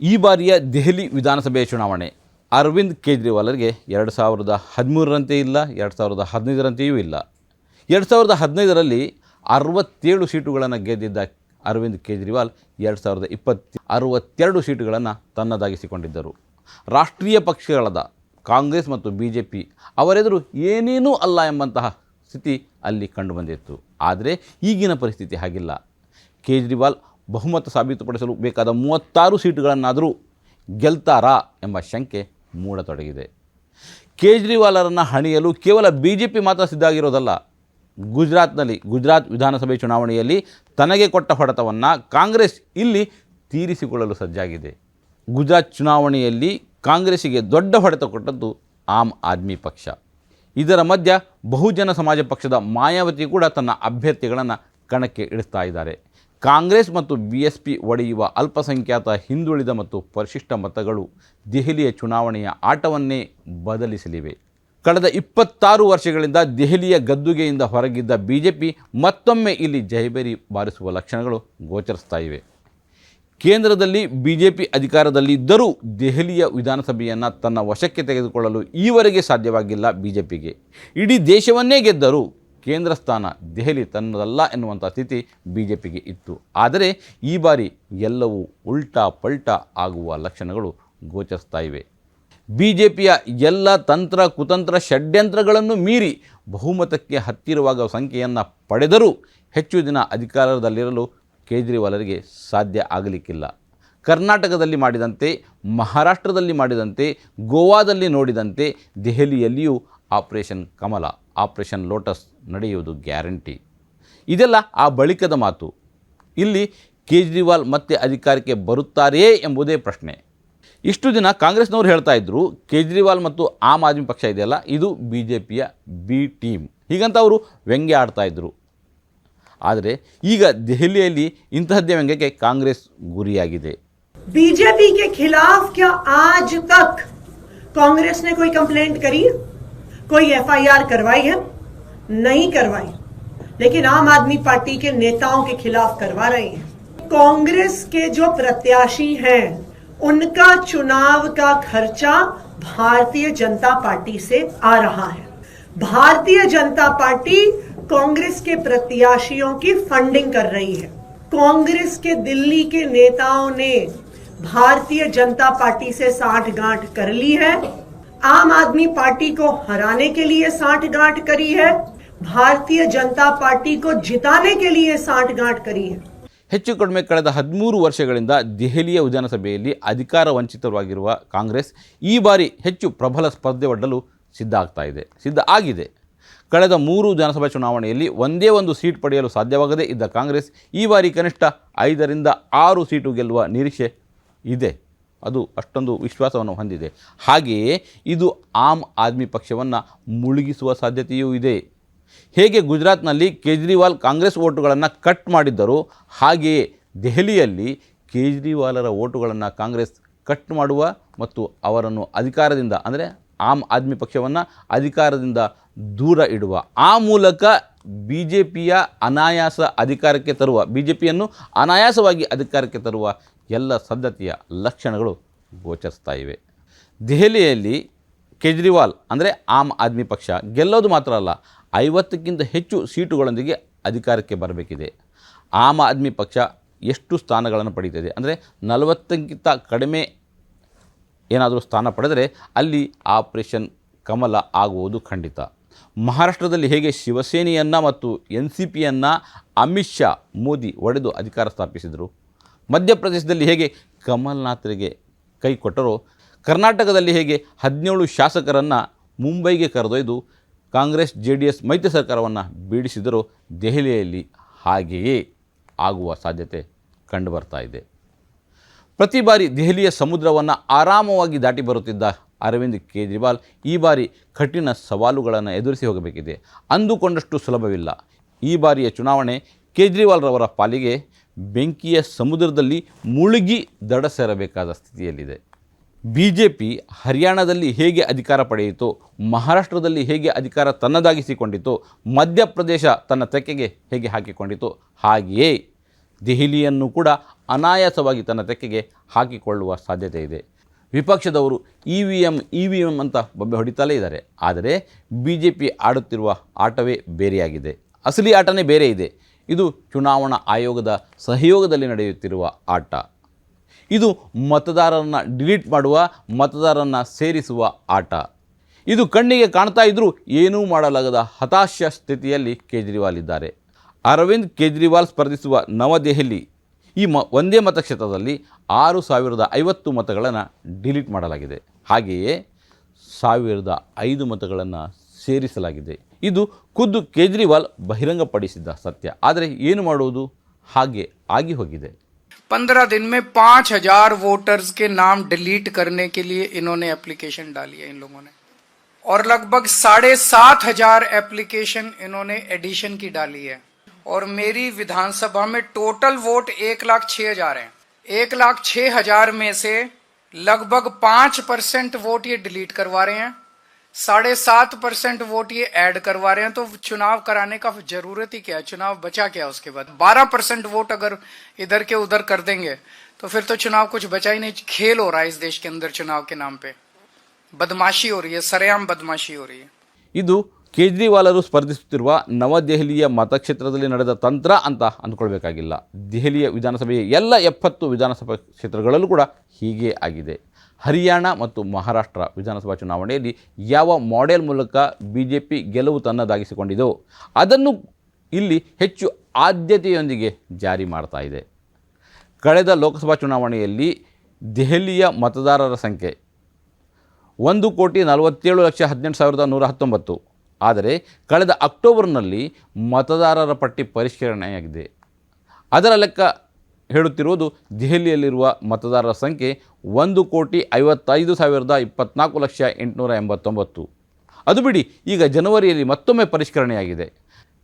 ಈ ಬಾರಿಯ ದೆಹಲಿ ವಿಧಾನಸಭೆ ಚುನಾವಣೆ. ಅರವಿಂದ್ ಕೇಜ್ರಿವಾಲರಿಗೆ ಎರಡು ಸಾವಿರದ ಹದಿಮೂರರಂತೆ ಇಲ್ಲ, ಎರಡು ಸಾವಿರದ ಹದಿನೈದರಂತೆಯೂ ಇಲ್ಲ. ಎರಡು ಸಾವಿರದ ಹದಿನೈದರಲ್ಲಿ ಅರವತ್ತೇಳು ಸೀಟುಗಳನ್ನು ಗೆದ್ದಿದ್ದ ಅರವಿಂದ್ ಕೇಜ್ರಿವಾಲ್ ಎರಡು ಸಾವಿರದ ಇಪ್ಪತ್ತು, ಅರವತ್ತೆರಡು ಸೀಟುಗಳನ್ನು ತನ್ನದಾಗಿಸಿಕೊಂಡಿದ್ದರು. ರಾಷ್ಟ್ರೀಯ ಪಕ್ಷಗಳಾದ ಕಾಂಗ್ರೆಸ್ ಮತ್ತು ಬಿ ಜೆ ಪಿ ಅವರೆದುರು ಏನೇನೂ ಅಲ್ಲ ಎಂಬಂತಹ ಸ್ಥಿತಿ ಅಲ್ಲಿ ಕಂಡುಬಂದಿತ್ತು. ಆದರೆ ಈಗಿನ ಪರಿಸ್ಥಿತಿ ಹಾಗಿಲ್ಲ. ಕೇಜ್ರಿವಾಲ್ ಬಹುಮತ ಸಾಬೀತುಪಡಿಸಲು ಬೇಕಾದ ಮೂವತ್ತಾರು ಸೀಟುಗಳನ್ನಾದರೂ ಗೆಲ್ತಾರಾ ಎಂಬ ಶಂಕೆ ಮೂಡತೊಡಗಿದೆ. ಕೇಜ್ರಿವಾಲರನ್ನು ಹಣಿಯಲು ಕೇವಲ ಬಿ ಜೆ ಪಿ ಮಾತ್ರ ಸಿದ್ಧಾಗಿರೋದಲ್ಲ ಗುಜರಾತ್ನಲ್ಲಿ, ಗುಜರಾತ್ ವಿಧಾನಸಭೆ ಚುನಾವಣೆಯಲ್ಲಿ ತನಗೆ ಕೊಟ್ಟ ಹೊಡೆತವನ್ನು ಕಾಂಗ್ರೆಸ್ ಇಲ್ಲಿ ತೀರಿಸಿಕೊಳ್ಳಲು ಸಜ್ಜಾಗಿದೆ. ಗುಜರಾತ್ ಚುನಾವಣೆಯಲ್ಲಿ ಕಾಂಗ್ರೆಸ್ಸಿಗೆ ದೊಡ್ಡ ಹೊಡೆತ ಕೊಟ್ಟದ್ದು ಆಮ್ ಆದ್ಮಿ ಪಕ್ಷ. ಇದರ ಮಧ್ಯ ಬಹುಜನ ಸಮಾಜ ಪಕ್ಷದ ಮಾಯಾವತಿ ಕೂಡ ತನ್ನ ಅಭ್ಯರ್ಥಿಗಳನ್ನು ಕಣಕ್ಕೆ ಇಳಿಸ್ತಾ ಇದ್ದಾರೆ. ಕಾಂಗ್ರೆಸ್ ಮತ್ತು ಬಿ ಎಸ್ ಪಿ ಒಡೆಯುವ ಅಲ್ಪಸಂಖ್ಯಾತ ಹಿಂದುಳಿದ ಮತ್ತು ಪರಿಶಿಷ್ಟ ಮತಗಳು ದೆಹಲಿಯ ಚುನಾವಣೆಯ ಆಟವನ್ನೇ ಬದಲಿಸಲಿವೆ. ಕಳೆದ ಇಪ್ಪತ್ತಾರು ವರ್ಷಗಳಿಂದ ದೆಹಲಿಯ ಗದ್ದುಗೆಯಿಂದ ಹೊರಗಿದ್ದ ಬಿ ಮತ್ತೊಮ್ಮೆ ಇಲ್ಲಿ ಜಯಬೇರಿ ಬಾರಿಸುವ ಲಕ್ಷಣಗಳು ಗೋಚರಿಸ್ತಾ ಇವೆ. ಕೇಂದ್ರದಲ್ಲಿ ಬಿ ಜೆ ಪಿ ಅಧಿಕಾರದಲ್ಲಿದ್ದರೂ ದೆಹಲಿಯ ವಿಧಾನಸಭೆಯನ್ನು ತನ್ನ ವಶಕ್ಕೆ ತೆಗೆದುಕೊಳ್ಳಲು ಈವರೆಗೆ ಸಾಧ್ಯವಾಗಿಲ್ಲ ಬಿ ಜೆ ಪಿಗೆ ಇಡೀ ದೇಶವನ್ನೇ ಗೆದ್ದರೂ ಕೇಂದ್ರ ಸ್ಥಾನ ದೆಹಲಿ ತನ್ನದಲ್ಲ ಎನ್ನುವಂಥ ಸ್ಥಿತಿ ಬಿ ಜೆ ಪಿಗೆ ಇತ್ತು. ಆದರೆ ಈ ಬಾರಿ ಎಲ್ಲವೂ ಉಲ್ಟಾ ಪಲ್ಟಾ ಆಗುವ ಲಕ್ಷಣಗಳು ಗೋಚರಿಸ್ತಾ ಇವೆ ಬಿ ಜೆ ಪಿಯ ಎಲ್ಲ ತಂತ್ರ, ಕುತಂತ್ರ, ಷಡ್ಯಂತ್ರಗಳನ್ನು ಮೀರಿ ಬಹುಮತಕ್ಕೆ ಹತ್ತಿರವಾಗುವ ಸಂಖ್ಯೆಯನ್ನು ಪಡೆದರೂ ಹೆಚ್ಚು ದಿನ ಅಧಿಕಾರದಲ್ಲಿರಲು ಕೇಜ್ರಿವಾಲರಿಗೆ ಸಾಧ್ಯ ಆಗಲಿಕ್ಕಿಲ್ಲ. ಕರ್ನಾಟಕದಲ್ಲಿ ಮಾಡಿದಂತೆ, ಮಹಾರಾಷ್ಟ್ರದಲ್ಲಿ ಮಾಡಿದಂತೆ, ಗೋವಾದಲ್ಲಿ ನೋಡಿದಂತೆ, ದೆಹಲಿಯಲ್ಲಿಯೂ ಆಪರೇಷನ್ ಕಮಲ ಆಪರೇಷನ್ ಲೋಟಸ್ ನಡೆಯುವುದು ಗ್ಯಾರಂಟಿ ಇದೆಲ್ಲ ಆ ಬಳಿಕದ ಮಾತು ಇಲ್ಲಿ ಕೇಜ್ರಿವಾಲ್ ಮತ್ತೆ ಅಧಿಕಾರಕ್ಕೆ ಬರುತ್ತಾರೆಯೇ ಎಂಬುದೇ ಪ್ರಶ್ನೆ ಇಷ್ಟು ದಿನ ಕಾಂಗ್ರೆಸ್ನವರು ಹೇಳ್ತಾ ಇದ್ದರು ಕೇಜ್ರಿವಾಲ್ ಮತ್ತು ಆಮ್ ಆದ್ಮಿ ಪಕ್ಷ ಇದೆಯಲ್ಲ ಇದು ಬಿ ಜೆ ಪಿಯ ಬಿ ಟೀಮ್ ಹೀಗಂತ ಅವರು ವ್ಯಂಗ್ಯ ಆಡ್ತಾ ಇದ್ದರು ಆದರೆ ಈಗ ದೆಹಲಿಯಲ್ಲಿ ಇಂತಹದ್ದೇ ವ್ಯಂಗ್ಯಕ್ಕೆ ಕಾಂಗ್ರೆಸ್ ಗುರಿಯಾಗಿದೆ बीजेपी के खिलाफ क्या आज तक कांग्रेस ने कोई कंप्लेंट करी है? कोई एफआईआर करवाई है? नहीं करवाई। लेकिन आम आदमी पार्टी के नेताओं के खिलाफ करवा रही है। कांग्रेस के जो प्रत्याशी हैं, उनका चुनाव का खर्चा भारतीय जनता पार्टी से आ रहा है। भारतीय जनता पार्टी कांग्रेस के प्रत्याशियों की फंडिंग कर रही है। कांग्रेस के दिल्ली के नेताओं ने भारतीय जनता पार्टी से साठ गांठ कर ली है। आम आदमी पार्टी को हराने के लिए साठ गांठ करी है भारतीय जनता पार्टी को जिताने के लिए साठ गांठ करी है ಹೆಚ್ಚು ಕಡಿಮೆ ಕಳೆದ ಹದಿಮೂರು ವರ್ಷಗಳಿಂದ ದೆಹಲಿಯ ವಿಧಾನಸಭೆಯಲ್ಲಿ ಅಧಿಕಾರ ವಂಚಿತವಾಗಿರುವ ಕಾಂಗ್ರೆಸ್ ಈ ಬಾರಿ ಹೆಚ್ಚು ಪ್ರಬಲ ಸ್ಪರ್ಧೆ ಒಡ್ಡಲು ಸಿದ್ಧ ಆಗ್ತಾ ಇದೆ ಸಿದ್ಧ ಆಗಿದೆ ಕಳೆದ ಮೂರು ವಿಧಾನಸಭಾ ಚುನಾವಣೆಯಲ್ಲಿ ಒಂದೇ ಒಂದು ಸೀಟ್ ಪಡೆಯಲು ಸಾಧ್ಯವಾಗದೇ ಇದ್ದ ಕಾಂಗ್ರೆಸ್ ಈ ಬಾರಿ ಕನಿಷ್ಠ ಐದರಿಂದ ಆರು ಸೀಟು ಗೆಲ್ಲುವ ನಿರೀಕ್ಷೆ ಇದೆ ಅದು ಅಷ್ಟೊಂದು ವಿಶ್ವಾಸವನ್ನು ಹೊಂದಿದೆ. ಹಾಗೆಯೇ ಇದು ಆಮ್ ಆದ್ಮಿ ಪಕ್ಷವನ್ನು ಮುಳುಗಿಸುವ ಸಾಧ್ಯತೆಯೂ ಇದೆ. ಹೇಗೆ ಗುಜರಾತ್ನಲ್ಲಿ ಕೇಜ್ರಿವಾಲ್ ಕಾಂಗ್ರೆಸ್ ಓಟುಗಳನ್ನು ಕಟ್ ಮಾಡಿದ್ದರು, ಹಾಗೆಯೇ ದೆಹಲಿಯಲ್ಲಿ ಕೇಜ್ರಿವಾಲರ ಓಟುಗಳನ್ನು ಕಾಂಗ್ರೆಸ್ ಕಟ್ ಮಾಡುವ ಮತ್ತು ಅವರನ್ನು ಅಧಿಕಾರದಿಂದ, ಅಂದರೆ ಆಮ್ ಆದ್ಮಿ ಪಕ್ಷವನ್ನು ಅಧಿಕಾರದಿಂದ ದೂರ ಇಡುವ, ಆ ಮೂಲಕ ಬಿ ಜೆ ಪಿಯ ಅನಾಯಾಸ ಅಧಿಕಾರಕ್ಕೆ ತರುವ ಬಿ ಜೆ ಪಿಯನ್ನು ಅನಾಯಾಸವಾಗಿ ಅಧಿಕಾರಕ್ಕೆ ತರುವ ಎಲ್ಲ ಸದ್ಧತೆಯ ಲಕ್ಷಣಗಳು ಗೋಚರಿಸ್ತಾ ಇವೆ. ದೆಹಲಿಯಲ್ಲಿ ಕೇಜ್ರಿವಾಲ್ ಅಂದರೆ ಆಮ್ ಆದ್ಮಿ ಪಕ್ಷ ಗೆಲ್ಲೋದು ಮಾತ್ರ ಅಲ್ಲ, ಐವತ್ತಕ್ಕಿಂತ ಹೆಚ್ಚು ಸೀಟುಗಳೊಂದಿಗೆ ಅಧಿಕಾರಕ್ಕೆ ಬರಬೇಕಿದೆ. ಆಮ್ ಆದ್ಮಿ ಪಕ್ಷ ಎಷ್ಟು ಸ್ಥಾನಗಳನ್ನು ಪಡೀತದೆ ಅಂದರೆ ನಲವತ್ತಕ್ಕಿಂತ ಕಡಿಮೆ ಏನಾದರೂ ಸ್ಥಾನ ಪಡೆದರೆ ಅಲ್ಲಿ ಆಪರೇಷನ್ ಕಮಲ ಆಗುವುದು ಖಂಡಿತ. ಮಹಾರಾಷ್ಟ್ರದಲ್ಲಿ ಹೇಗೆ ಶಿವಸೇನೆಯನ್ನು ಮತ್ತು ಎನ್ ಸಿ ಪಿಯನ್ನು ಅಮಿತ್ ಶಾ, ಮೋದಿ ಒಡೆದು ಅಧಿಕಾರ ಸ್ಥಾಪಿಸಿದರು? ಮಧ್ಯಪ್ರದೇಶದಲ್ಲಿ ಹೇಗೆ ಕಮಲ್ನಾಥರಿಗೆ ಕೈ ಕೊಟ್ಟರೋ, ಕರ್ನಾಟಕದಲ್ಲಿ ಹೇಗೆ ಹದಿನೇಳು ಶಾಸಕರನ್ನು ಮುಂಬೈಗೆ ಕರೆದೊಯ್ದು ಕಾಂಗ್ರೆಸ್ ಜೆ ಡಿ ಎಸ್ ಮೈತ್ರಿ ಸರ್ಕಾರವನ್ನು ಬೀಡಿಸಿದರೂ ದೆಹಲಿಯಲ್ಲಿ ಹಾಗೆಯೇ ಆಗುವ ಸಾಧ್ಯತೆ ಕಂಡುಬರ್ತಾ ಇದೆ. ಪ್ರತಿ ಬಾರಿ ದೆಹಲಿಯ ಸಮುದ್ರವನ್ನು ಆರಾಮವಾಗಿ ದಾಟಿ ಬರುತ್ತಿದ್ದ ಅರವಿಂದ್ ಕೇಜ್ರಿವಾಲ್ ಈ ಬಾರಿ ಕಠಿಣ ಸವಾಲುಗಳನ್ನು ಎದುರಿಸಿ ಹೋಗಬೇಕಿದೆ. ಅಂದುಕೊಂಡಷ್ಟು ಸುಲಭವಿಲ್ಲ. ಈ ಬಾರಿಯ ಚುನಾವಣೆ ಕೇಜ್ರಿವಾಲ್ರವರ ಪಾಲಿಗೆ ಬೆಂಕಿಯ ಸಮುದ್ರದಲ್ಲಿ ಮುಳುಗಿ ದಡ ಸೇರಬೇಕಾದ ಸ್ಥಿತಿಯಲ್ಲಿದೆ. ಬಿ ಜೆ ಪಿ ಹರಿಯಾಣದಲ್ಲಿ ಹೇಗೆ ಅಧಿಕಾರ ಪಡೆಯಿತು, ಮಹಾರಾಷ್ಟ್ರದಲ್ಲಿ ಹೇಗೆ ಅಧಿಕಾರ ತನ್ನದಾಗಿಸಿಕೊಂಡಿತು, ಮಧ್ಯಪ್ರದೇಶ ತನ್ನ ತೆಕ್ಕೆಗೆ ಹೇಗೆ ಹಾಕಿಕೊಂಡಿತು ಹಾಗೆಯೇ ದೆಹಲಿಯನ್ನು ಕೂಡ ಅನಾಯಾಸವಾಗಿ ತನ್ನ ತೆಕ್ಕೆಗೆ ಹಾಕಿಕೊಳ್ಳುವ ಸಾಧ್ಯತೆ ಇದೆ. ವಿಪಕ್ಷದವರು E V M E V M ಅಂತ ಬೊಬ್ಬೆ ಹೊಡಿತಲೇ ಇದ್ದಾರೆ. ಆದರೆ ಬಿ ಜೆ ಪಿ ಆಡುತ್ತಿರುವ ಆಟವೇ ಬೇರೆಯಾಗಿದೆ. ಅಸಲಿ ಆಟನೇ ಬೇರೆ ಇದೆ. ಇದು ಚುನಾವಣಾ ಆಯೋಗದ ಸಹಯೋಗದಲ್ಲಿ ನಡೆಯುತ್ತಿರುವ ಆಟ. ಇದು ಮತದಾರರನ್ನು ಡಿಲೀಟ್ ಮಾಡುವ, ಮತದಾರರನ್ನು ಸೇರಿಸುವ ಆಟ. ಇದು ಕಣ್ಣಿಗೆ ಕಾಣ್ತಾ ಇದ್ದರೂ ಏನೂ ಮಾಡಲಾಗದ ಹತಾಶ ಸ್ಥಿತಿಯಲ್ಲಿ ಕೇಜ್ರಿವಾಲ್ ಇದ್ದಾರೆ. ಅರವಿಂದ್ ಕೇಜ್ರಿವಾಲ್ ಸ್ಪರ್ಧಿಸುವ ನವದೆಹಲಿ ಈ ಮ, ಒಂದೇ ಮತಕ್ಷೇತ್ರದಲ್ಲಿ ಆರು ಸಾವಿರದ ಐವತ್ತು ಮತಗಳನ್ನು ಡಿಲೀಟ್ ಮಾಡಲಾಗಿದೆ. ಹಾಗೆಯೇ ಸಾವಿರದ ಐದು ಮತಗಳನ್ನು ಸೇರಿಸಲಾಗಿದೆ. ಇದು ಖುದ್ದು ಕೇಜ್ರಿವಾಲ್ ಬಹಿರಂಗಪಡಿಸಿದ್ದ ಸತ್ಯ ಆದರೆ ಏನು ಮಾಡುವುದು ಹಾಗೆ ಆಗಿ ಹೋಗಿದೆ पंद्रह दिन में पांच हजार वोटर्स के नाम डिलीट करने के लिए इन्होंने एप्लीकेशन डाली है इन लोगों ने और लगभग साढ़े सात हजार एप्लीकेशन इन्होंने एडिशन की डाली है और मेरी विधानसभा में टोटल वोट एक लाख छह हजार है एक लाख छह हजार में से लगभग पांच परसेंट वोट ये डिलीट करवा रहे हैं साढ़े सात परसेंट वोट ये ऐड करवा रहे हैं तो चुनाव कराने का जरूरत ही क्या है चुनाव बचा क्या उसके बाद बारह परसेंट वोट अगर इधर के उधर कर देंगे तो फिर तो चुनाव कुछ बचा ही नहीं खेल हो रहा है इस देश के अंदर चुनाव के नाम पे बदमाशी हो रही है सरेआम बदमाशी हो रही है ಇದು ಕೇಜ್ರಿವಾಲರು ಸ್ಪರ್ಧಿಸುತ್ತಿರುವ ನವದೆಹಲಿಯ ಮತಕ್ಷೇತ್ರದಲ್ಲಿ ನಡೆದ ತಂತ್ರ ಅಂತ ಅಂದ್ಕೊಳ್ಬೇಕಾಗಿಲ್ಲ ದೆಹಲಿಯ ವಿಧಾನಸಭೆಯ ಎಲ್ಲ ಎಪ್ಪತ್ತು ವಿಧಾನಸಭಾ ಕ್ಷೇತ್ರಗಳಲ್ಲೂ ಕೂಡ ಹೀಗೆ ಆಗಿದೆ ಹರಿಯಾಣ ಮತ್ತು ಮಹಾರಾಷ್ಟ್ರ ವಿಧಾನಸಭಾ ಚುನಾವಣೆಯಲ್ಲಿ ಯಾವ ಮಾಡೆಲ್ ಮೂಲಕ ಬಿ ಜೆ ಪಿ ಗೆಲುವು ತನ್ನದಾಗಿಸಿಕೊಂಡಿದೆಯೋ ಅದನ್ನು ಇಲ್ಲಿ ಹೆಚ್ಚು ಆದ್ಯತೆಯೊಂದಿಗೆ ಜಾರಿ ಮಾಡ್ತಾ ಇದೆ. ಕಳೆದ ಲೋಕಸಭಾ ಚುನಾವಣೆಯಲ್ಲಿ ದೆಹಲಿಯ ಮತದಾರರ ಸಂಖ್ಯೆ ಒಂದು ಕೋಟಿ ನಲವತ್ತೇಳು ಲಕ್ಷ ಹದಿನೆಂಟು ಸಾವಿರದ ನೂರ ಹತ್ತೊಂಬತ್ತು. ಆದರೆ ಕಳೆದ ಅಕ್ಟೋಬರ್ನಲ್ಲಿ ಮತದಾರರ ಪಟ್ಟಿ ಪರಿಷ್ಕರಣೆಯಾಗಿದೆ. ಅದರ ಲೆಕ್ಕ ಹೇಳುತ್ತಿರುವುದು ದೆಹಲಿಯಲ್ಲಿರುವ ಮತದಾರರ ಸಂಖ್ಯೆ ಒಂದು ಕೋಟಿ ಐವತ್ತೈದು ಸಾವಿರದ ಇಪ್ಪತ್ನಾಲ್ಕು ಲಕ್ಷ ಎಂಟುನೂರ ಎಂಬತ್ತೊಂಬತ್ತು. ಅದು ಬಿಡಿ, ಈಗ ಜನವರಿಯಲ್ಲಿ ಮತ್ತೊಮ್ಮೆ ಪರಿಷ್ಕರಣೆಯಾಗಿದೆ.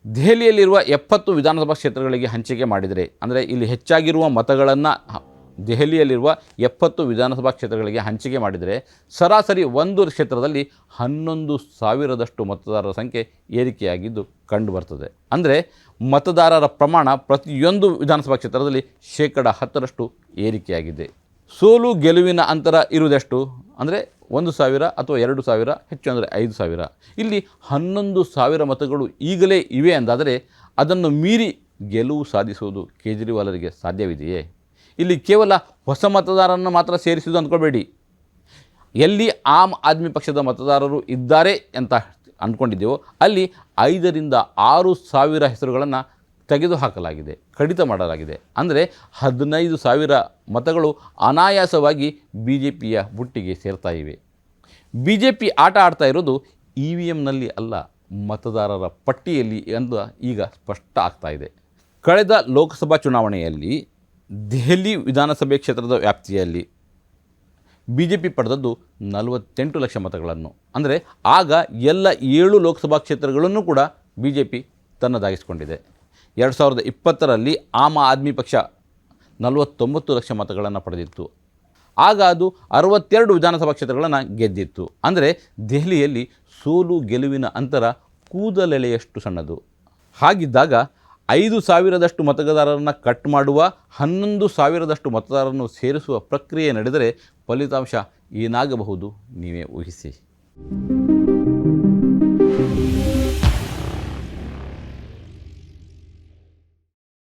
ದೆಹಲಿಯಲ್ಲಿರುವ ಎಪ್ಪತ್ತು ವಿಧಾನಸಭಾ ಕ್ಷೇತ್ರಗಳಿಗೆ ಹಂಚಿಕೆ ಮಾಡಿದರೆ, ಅಂದರೆ ಇಲ್ಲಿ ಹೆಚ್ಚಾಗಿರುವ ಮತಗಳನ್ನು ದೆಹಲಿಯಲ್ಲಿರುವ ಎಪ್ಪತ್ತು ವಿಧಾನಸಭಾ ಕ್ಷೇತ್ರಗಳಿಗೆ ಹಂಚಿಕೆ ಮಾಡಿದರೆ, ಸರಾಸರಿ ಒಂದು ಕ್ಷೇತ್ರದಲ್ಲಿ ಹನ್ನೊಂದು ಸಾವಿರದಷ್ಟು ಮತದಾರರ ಸಂಖ್ಯೆ ಏರಿಕೆಯಾಗಿದ್ದು ಕಂಡುಬರ್ತದೆ. ಅಂದರೆ ಮತದಾರರ ಪ್ರಮಾಣ ಪ್ರತಿಯೊಂದು ವಿಧಾನಸಭಾ ಕ್ಷೇತ್ರದಲ್ಲಿ ಶೇಕಡ ಹತ್ತರಷ್ಟು ಏರಿಕೆಯಾಗಿದೆ. ಸೋಲು ಗೆಲುವಿನ ಅಂತರ ಇರುವುದೆಷ್ಟು? ಅಂದರೆ ಒಂದು ಸಾವಿರ ಅಥವಾ ಎರಡು ಸಾವಿರ, ಹೆಚ್ಚು ಅಂದರೆ ಐದು ಸಾವಿರ. ಇಲ್ಲಿ ಹನ್ನೊಂದು ಸಾವಿರ ಮತಗಳು ಈಗಲೇ ಇವೆ ಅಂದಾದರೆ ಅದನ್ನು ಮೀರಿ ಗೆಲುವು ಸಾಧಿಸುವುದು ಕೇಜ್ರಿವಾಲರಿಗೆ ಸಾಧ್ಯವಿದೆಯೇ? ಇಲ್ಲಿ ಕೇವಲ ಹೊಸ ಮತದಾರರನ್ನು ಮಾತ್ರ ಸೇರಿಸುವುದು ಅಂದ್ಕೊಳ್ಬೇಡಿ. ಎಲ್ಲಿ ಆಮ್ ಆದ್ಮಿ ಪಕ್ಷದ ಮತದಾರರು ಇದ್ದಾರೆ ಅಂತ ಅಂದ್ಕೊಂಡಿದ್ದೆವೋ, ಅಲ್ಲಿ ಐದರಿಂದ ಆರು ಸಾವಿರ ಹೆಸರುಗಳನ್ನು ತೆಗೆದುಹಾಕಲಾಗಿದೆ, ಕಡಿತ ಮಾಡಲಾಗಿದೆ. ಅಂದರೆ ಹದಿನೈದು ಸಾವಿರ ಮತಗಳು ಅನಾಯಾಸವಾಗಿ ಬಿ ಜೆ ಪಿಯ ಬುಟ್ಟಿಗೆ ಸೇರ್ತಾ ಇವೆ. ಬಿ ಜೆ ಪಿ ಆಟ ಆಡ್ತಾ ಇರೋದು ಇ ವಿ ಎಮ್ನಲ್ಲಿ ಅಲ್ಲ, ಮತದಾರರ ಪಟ್ಟಿಯಲ್ಲಿ ಎಂದು ಈಗ ಸ್ಪಷ್ಟ ಆಗ್ತಾ ಇದೆ. ಕಳೆದ ಲೋಕಸಭಾ ಚುನಾವಣೆಯಲ್ಲಿ ದೆಹಲಿ ವಿಧಾನಸಭೆ ಕ್ಷೇತ್ರದ ವ್ಯಾಪ್ತಿಯಲ್ಲಿ ಬಿ ಜೆ ಪಿ ಪಡೆದದ್ದು ನಲವತ್ತೆಂಟು ಲಕ್ಷ ಮತಗಳನ್ನು. ಅಂದರೆ ಆಗ ಎಲ್ಲ ಏಳು ಲೋಕಸಭಾ ಕ್ಷೇತ್ರಗಳನ್ನು ಕೂಡ ಬಿ ಜೆ ಪಿ ತನ್ನದಾಗಿಸಿಕೊಂಡಿದೆ. ಎರಡು ಸಾವಿರದ ಇಪ್ಪತ್ತರಲ್ಲಿ ಆಮ್ ಆದ್ಮಿ ಪಕ್ಷ ನಲವತ್ತೊಂಬತ್ತು ಲಕ್ಷ ಮತಗಳನ್ನು ಪಡೆದಿತ್ತು. ಆಗ ಅದು ಅರವತ್ತೆರಡು ವಿಧಾನಸಭಾ ಕ್ಷೇತ್ರಗಳನ್ನು ಗೆದ್ದಿತ್ತು. ಅಂದರೆ ದೆಹಲಿಯಲ್ಲಿ ಸೋಲು ಗೆಲುವಿನ ಅಂತರ ಕೂದಲೆಳೆಯಷ್ಟು ಸಣ್ಣದು. ಹಾಗಿದ್ದಾಗ ಐದು ಸಾವಿರದಷ್ಟು ಮತದಾರರನ್ನು ಕಟ್ ಮಾಡುವ, ಹನ್ನೊಂದು ಸಾವಿರದಷ್ಟು ಮತದಾರರನ್ನು ಸೇರಿಸುವ ಪ್ರಕ್ರಿಯೆ ನಡೆದರೆ ಫಲಿತಾಂಶ ಏನಾಗಬಹುದು, ನೀವೇ ಊಹಿಸಿ.